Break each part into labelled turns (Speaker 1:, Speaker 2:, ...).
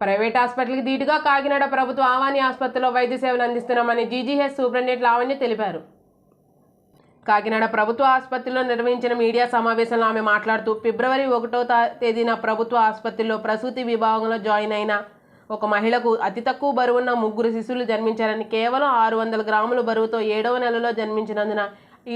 Speaker 1: Private హాస్పిటల్కి ధీటుగా కాకినాడ ప్రభుత్వ ఆవాని ఆసుపత్రిలో వైద్య సేవలు అందిస్తున్నామని జీజీహెచ్ సూపరింటెండెంట్ లావణ్య తెలిపారు. కాకినాడ ప్రభుత్వ ఆసుపత్రిలో నిర్వహించిన మీడియా సమావేశంలో ఆమె మాట్లాడుతూ ఫిబ్రవరి ఒకటో తేదీన ప్రభుత్వ ఆసుపత్రిలో ప్రసూతి విభాగంలో జాయిన్ అయిన ఒక మహిళకు అతి తక్కువ బరువున్న ముగ్గురు శిశువులు జన్మించారని కేవలం ఆరు వందల గ్రాముల బరువుతో ఏడవ నెలలో జన్మించినందున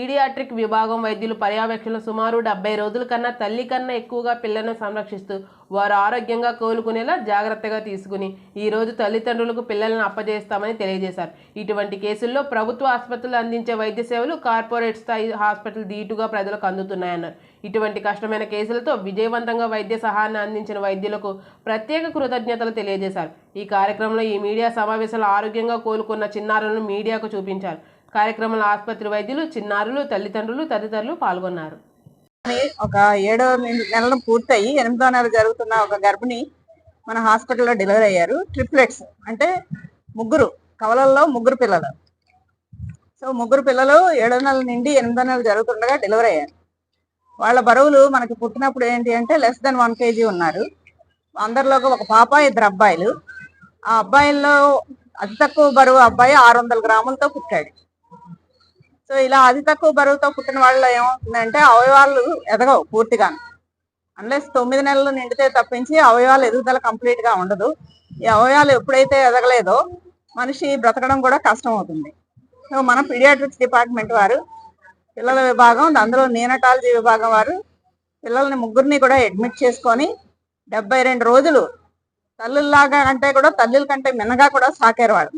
Speaker 1: ఈడియాట్రిక్ విభాగం వైద్యులు పర్యవేక్షణలో సుమారు డెబ్బై రోజుల కన్నా తల్లి కన్నా ఎక్కువగా పిల్లలను సంరక్షిస్తూ వారు ఆరోగ్యంగా కోలుకునేలా జాగ్రత్తగా తీసుకుని ఈరోజు తల్లిదండ్రులకు పిల్లలను అప్పజేస్తామని తెలియజేశారు. ఇటువంటి కేసుల్లో ప్రభుత్వ ఆసుపత్రులు అందించే వైద్య సేవలు కార్పొరేట్ స్థాయి హాస్పిటల్ ధీటుగా ప్రజలకు అందుతున్నాయన్నారు. ఇటువంటి కష్టమైన కేసులతో విజయవంతంగా వైద్య సహాయాన్ని అందించిన వైద్యులకు ప్రత్యేక కృతజ్ఞతలు తెలియజేశారు. ఈ కార్యక్రమంలో ఈ మీడియా సమావేశంలో ఆరోగ్యంగా కోలుకున్న చిన్నారులను మీడియాకు చూపించారు. కార్యక్రమంలో ఆసుపత్రి వైద్యులు చిన్నారులు తల్లిదండ్రులు తదితరులు పాల్గొన్నారు.
Speaker 2: ఒక ఏడో నెలలు పూర్తయి ఎనిమిదో నెల జరుగుతున్న ఒక గర్భిణి మన హాస్పిటల్లో డెలివరీ అయ్యారు. ట్రిప్లెట్స్ అంటే ముగ్గురు కవలల్లో ముగ్గురు పిల్లలు. సో ముగ్గురు పిల్లలు ఏడో నెల నుండి ఎనిమిదో నెలలు జరుగుతుండగా డెలివరీ అయ్యారు. వాళ్ళ బరువులు మనకి పుట్టినప్పుడు ఏంటి అంటే లెస్ దెన్ వన్ కేజీ ఉన్నారు. అందరిలో ఒక పాప ఇద్దరు అబ్బాయిలు. ఆ అబ్బాయిల్లో అతి తక్కువ బరువు అబ్బాయి ఆరు వందల గ్రాములతో పుట్టాడు. సో ఇలా అతి తక్కువ బరువుతో పుట్టిన వాళ్ళలో ఏమవుతుందంటే అవయవాలు ఎదగవు పూర్తిగా. అన్లెస్ తొమ్మిది నెలలు నిండితే తప్పించి అవయవాలు ఎదుగుదల కంప్లీట్గా ఉండదు. ఈ అవయవాలు ఎప్పుడైతే ఎదగలేదో మనిషి బ్రతకడం కూడా కష్టం అవుతుంది సో మన పీడియాట్రిక్స్ డిపార్ట్మెంట్ వారు పిల్లల విభాగం అందులో నీనటాలజీ విభాగం వారు పిల్లల్ని ముగ్గురిని కూడా అడ్మిట్ చేసుకొని డెబ్బై రెండు రోజులు తల్లుల్లాగా అంటే కూడా తల్లుల కంటే మిన్నగా కూడా సాకారు వాళ్ళు.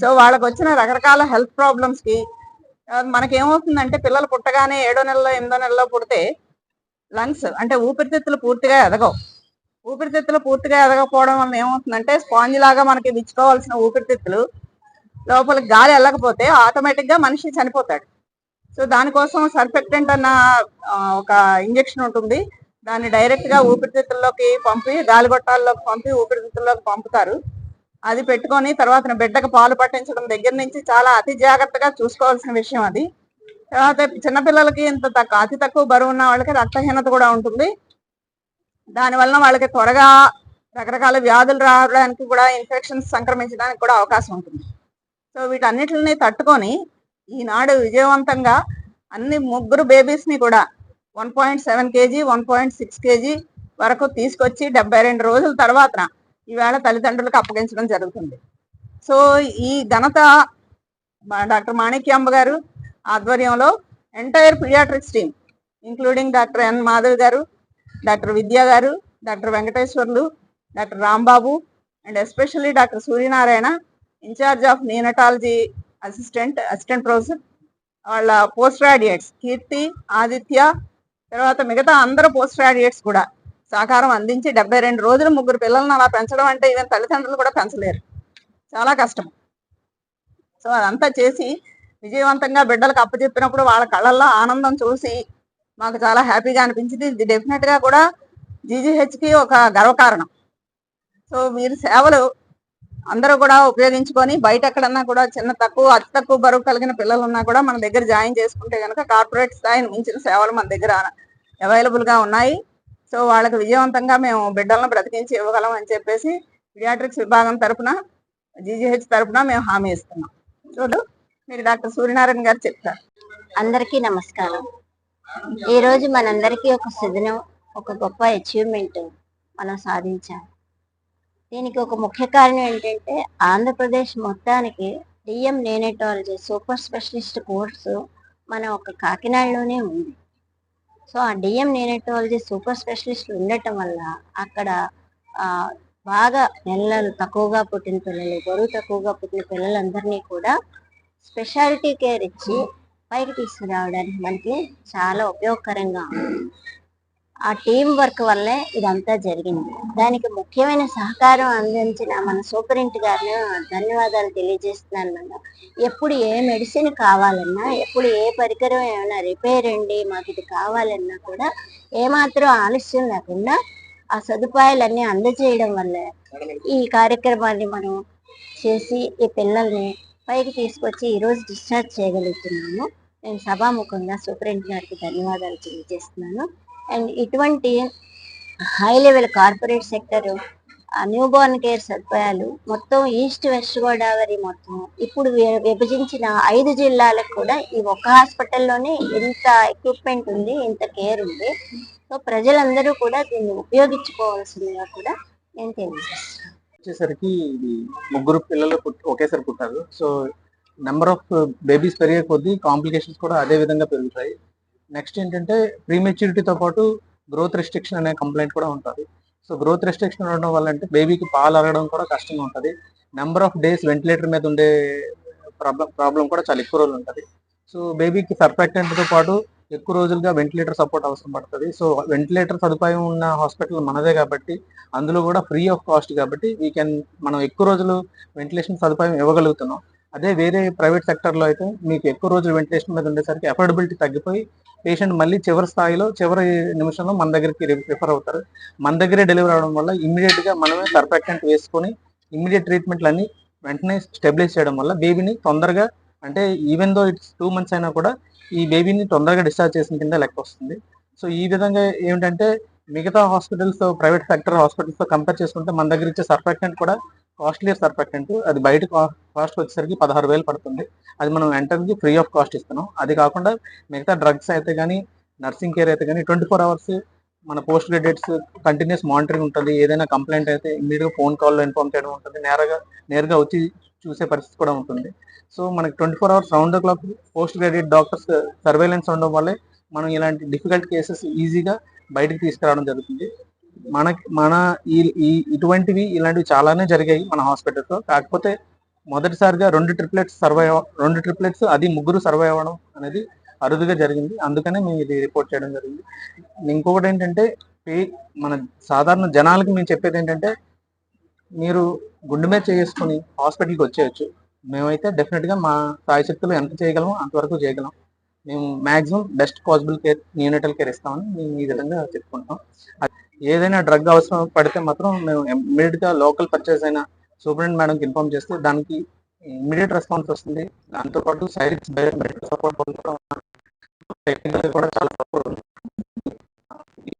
Speaker 2: సో వాళ్ళకి వచ్చిన రకరకాల హెల్త్ ప్రాబ్లమ్స్కి మనకేమవుతుందంటే పిల్లలు పుట్టగానే ఏడో నెలలో ఎనిమిదో నెలలో పుడితే లంగ్స్ అంటే ఊపిరితిత్తులు పూర్తిగా ఎదగవు. ఊపిరితిత్తులు పూర్తిగా ఎదగకపోవడం వల్ల ఏమవుతుందంటే స్పాంజ్ లాగా మనకి విచ్చుకోవాల్సిన ఊపిరితిత్తులు లోపలికి గాలి వెళ్ళకపోతే ఆటోమేటిక్గా మనిషి చనిపోతాడు. సో దానికోసం సర్ఫెక్టెంట్ అన్న ఒక ఇంజెక్షన్ ఉంటుంది. దాన్ని డైరెక్ట్గా ఊపిరితిత్తుల్లోకి పంపి గాలిగొట్టాల్లోకి పంపి ఊపిరితిత్తుల్లోకి పంపుతారు. అది పెట్టుకొని తర్వాత బిడ్డకు పాలు పట్టించడం దగ్గర నుంచి చాలా అతి జాగ్రత్తగా చూసుకోవాల్సిన విషయం అది. తర్వాత చిన్నపిల్లలకి ఇంత తక్కువ అతి తక్కువ బరువు ఉన్న వాళ్ళకి రక్తహీనత కూడా ఉంటుంది. దానివల్ల వాళ్ళకి త్వరగా రకరకాల వ్యాధులు రావడానికి కూడా ఇన్ఫెక్షన్స్ సంక్రమించడానికి కూడా అవకాశం ఉంటుంది. సో వీటన్నిటిని తట్టుకొని ఈనాడు విజయవంతంగా అన్ని ముగ్గురు బేబీస్ని కూడా one point seven KG one point six KG వరకు తీసుకొచ్చి డెబ్బై రెండు రోజుల తర్వాత ఈవేళ తల్లిదండ్రులకు అప్పగించడం జరుగుతుంది. సో ఈ ఘనత డాక్టర్ మాణిక్యాంబ గారు ఆధ్వర్యంలో entire pediatrics team including doctor N Madhav గారు డాక్టర్ విద్యా గారు doctor Venkateswarlu doctor Rambabu and especially doctor Suryanarayana in charge of neonatology assistant assistant professor వాళ్ళ పోస్ట్ గ్రాడ్యుయేట్స్ కీర్తి ఆదిత్య తర్వాత మిగతా అందరు పోస్ట్ గ్రాడ్యుయేట్స్ కూడా. సహకారం అందించి డెబ్బై రెండు రోజులు ముగ్గురు పిల్లల్ని అలా పెంచడం అంటే ఈవెన్ తల్లిదండ్రులు కూడా పెంచలేరు. చాలా కష్టం. సో అదంతా చేసి విజయవంతంగా బిడ్డలకు అప్పచెప్పినప్పుడు వాళ్ళ కళ్ళల్లో ఆనందం చూసి మాకు చాలా హ్యాపీగా అనిపించింది. ఇది డెఫినెట్గా కూడా జీజీహెచ్కి ఒక గర్వకారణం. సో మీరు సేవలు అందరూ కూడా ఉపయోగించుకొని బయట ఎక్కడన్నా కూడా చిన్న తక్కువ అతి తక్కువ బరువు కలిగిన పిల్లలు ఉన్నా కూడా మన దగ్గర జాయిన్ చేసుకుంటే కనుక కార్పొరేట్ స్థాయిని మించిన సేవలు మన దగ్గర అవైలబుల్గా ఉన్నాయి. సో వాళ్ళకి విజయవంతంగా మేము బిడ్డలను బ్రతికించి ఇవ్వగలం అని చెప్పేసి పిడియాట్రిక్స్ విభాగం తరపున జీజీహెచ్ తరఫున మేము హామీ ఇస్తున్నాం. చూడు మీరు డాక్టర్ సూర్యనారాయణ గారు చెప్తారు.
Speaker 3: అందరికీ నమస్కారం. ఈరోజు మనందరికీ ఒక సుదినం ఒక గొప్ప అచీవ్మెంట్ మనం సాధించాం దీనికి ఒక ముఖ్య కారణం ఏంటంటే ఆంధ్రప్రదేశ్ మొత్తానికి DM neonatology super specialist course మన ఒక కాకినాడలోనే ఉంది. సో ఆ డిఎం నేనేటాలజీ సూపర్ స్పెషలిస్ట్ ఉండటం వల్ల అక్కడ బాగా నెలలు తక్కువగా పుట్టిన పిల్లలు బరువు తక్కువగా పుట్టిన పిల్లలందరినీ కూడా స్పెషాలిటీ కేర్ ఇచ్చి పైకి తీసుకురావడానికి మనకి చాలా ఉపయోగకరంగా ఉంది. ఆ టీం వర్క్ వల్లే ఇదంతా జరిగింది. దానికి ముఖ్యమైన సహకారం అందించిన మన సూపరింట్ గారిని ధన్యవాదాలు తెలియజేస్తున్నాను మేడం ఎప్పుడు ఏ మెడిసిన్ కావాలన్నా ఎప్పుడు ఏ పరికరం ఏమైనా రిపేర్ అండి మాకు ఇది కావాలన్నా కూడా ఏమాత్రం ఆలస్యం లేకుండా ఆ సదుపాయాలన్నీ అందజేయడం వల్లే ఈ కార్యక్రమాన్ని మనం చేసి ఈ పిల్లల్ని పైకి తీసుకొచ్చి ఈరోజు డిశ్చార్జ్ చేయగలుగుతున్నాము. నేను సభాముఖంగా సూపరింట్ గారికి ధన్యవాదాలు తెలియజేస్తున్నాను. అండ్ ఇటువంటి high level corporate sector new born care సదుపాయాలు మొత్తం ఈస్ట్ వెస్ట్ గోదావరి మొత్తం. ఇప్పుడు విభజించిన ఐదు జిల్లాలకు కూడా ఈ ఒక్క హాస్పిటల్లోనే ఇంత ఎక్విప్మెంట్ ఉంది ఇంత కేర్ ఉంది. సో ప్రజలందరూ కూడా దీన్ని ఉపయోగించుకోవాల్సిందిగా కూడా నేను తెలియజేస్తున్నాను.
Speaker 4: వచ్చేసరికి ఇది ముగ్గురు పిల్లలు ఒకేసారి పుట్టారు. సో నెంబర్ ఆఫ్ బేబీస్ పెరిగే కొద్దీ కాంప్లికేషన్స్ కూడా అదే విధంగా పెరుగుతాయి. నెక్స్ట్ ఏంటంటే ప్రీమెచ్యూరిటీతో పాటు గ్రోత్ రెస్ట్రిక్షన్ అనే కంప్లైంట్ కూడా ఉంటుంది. సో గ్రోత్ రెస్ట్రిక్షన్ ఉండడం వల్ల అంటే బేబీకి పాలు అరగడం కూడా కష్టంగా ఉంటుంది. నెంబర్ ఆఫ్ డేస్ వెంటిలేటర్ మీద ఉండే ప్రాబ్లం ప్రాబ్లం కూడా చాలా ఎక్కువ రోజులు ఉంటుంది. సో బేబీకి సర్ఫెక్టెంట్తో పాటు ఎక్కువ రోజులుగా వెంటిలేటర్ సపోర్ట్ అవసరం పడుతుంది. సో వెంటిలేటర్ సదుపాయం ఉన్న హాస్పిటల్ మనదే కాబట్టి అందులో కూడా ఫ్రీ ఆఫ్ కాస్ట్ కాబట్టి వీ కెన్ మనం ఎక్కువ రోజులు వెంటిలేషన్ సదుపాయం ఇవ్వగలుగుతున్నాం. అదే వేరే ప్రైవేట్ సెక్టర్లో అయితే మీకు ఎక్కువ రోజులు వెంటిలేషన్ మీద ఉండేసరికి అఫోర్డబిలిటీ తగ్గిపోయి పేషెంట్ మళ్ళీ చివరి స్థాయిలో చివరి నిమిషంలో మన దగ్గరికి రిఫర్ అవుతారు. మన దగ్గరే డెలివరీ అవడం వల్ల immediate గా మనమే సర్ఫెక్టెంట్ వేసుకొని ఇమ్మీడియట్ ట్రీట్మెంట్లు అన్ని వెంటనే స్టెబిలైజ్ చేయడం వల్ల బేబీని తొందరగా అంటే even though it's two months అయినా కూడా ఈ బేబీని తొందరగా డిశ్చార్జ్ చేసిన కింద లెక్క వస్తుంది. సో ఈ విధంగా ఏమిటంటే మిగతా హాస్పిటల్స్ ప్రైవేట్ సెక్టర్ హాస్పిటల్స్తో కంపేర్ చేసుకుంటే మన దగ్గర ఇచ్చే సర్ఫెక్టెంట్ కూడా కాస్ట్లీ సర్ఫెక్టెంట్ అది బయట కాస్ట్ వచ్చేసరికి పదహారు వేలు పడుతుంది. అది మనం వెంటనే ఫ్రీ ఆఫ్ కాస్ట్ ఇస్తున్నాం. అది కాకుండా మిగతా డ్రగ్స్ అయితే కానీ నర్సింగ్ కేర్ అయితే కానీ ట్వంటీ ఫోర్ అవర్స్ మన పోస్ట్ గ్రాడ్యుయేట్స్ కంటిన్యూస్ మానిటరింగ్ ఉంటుంది. ఏదైనా కంప్లైంట్ అయితే ఇమీడియట్గా ఫోన్ కాల్లో ఇన్ఫార్మ్ చేయడం ఉంటుంది. నేరుగా నేరుగా వచ్చి చూసే పరిస్థితి కూడా ఉంటుంది. సో మనకి twenty four hours round the clock post graduate doctors surveillance ఉండడం వల్లే మనం ఇలాంటి డిఫికల్ట్ కేసెస్ ఈజీగా బయటకు తీసుకురావడం జరుగుతుంది. మనకి మన ఈ ఇటువంటివి ఇలాంటివి చాలానే జరిగాయి మన హాస్పిటల్తో కాకపోతే మొదటిసారిగా రెండు ట్రిప్లెట్స్ సర్వే రెండు ట్రిప్లెట్స్ అది ముగ్గురు సర్వే అవ్వడం అనేది అరుదుగా జరిగింది. అందుకనే మేము ఇది రిపోర్ట్ చేయడం జరిగింది. ఇంకొకటి ఏంటంటే పే- మన సాధారణ జనాలకి మేము చెప్పేది ఏంటంటే మీరు గుండె మీద చేసుకుని హాస్పిటల్కి వచ్చేయచ్చు. మేమైతే డెఫినెట్గా మా సాయశక్తులు ఎంత చేయగలమో అంతవరకు చేయగలం. మేము maximum best possible care neonatal care ఇస్తామని మేము ఈ విధంగా చెప్పుకుంటాం ఏదైనా డ్రగ్ అవసరం పడితే మాత్రం మేము ఇమ్మీడియట్గా లోకల్ పర్చేస్ అయిన సూపరింట్ మేడంకి ఇన్ఫార్మ్ చేస్తే దానికి ఇమ్మీడియట్ రెస్పాన్స్ వస్తుంది. దాంతోపాటు సైడ్స్ మెడికల్ సపోర్ట్ టెక్నికల్ కూడా చాలా సపోర్ట్ ఉంది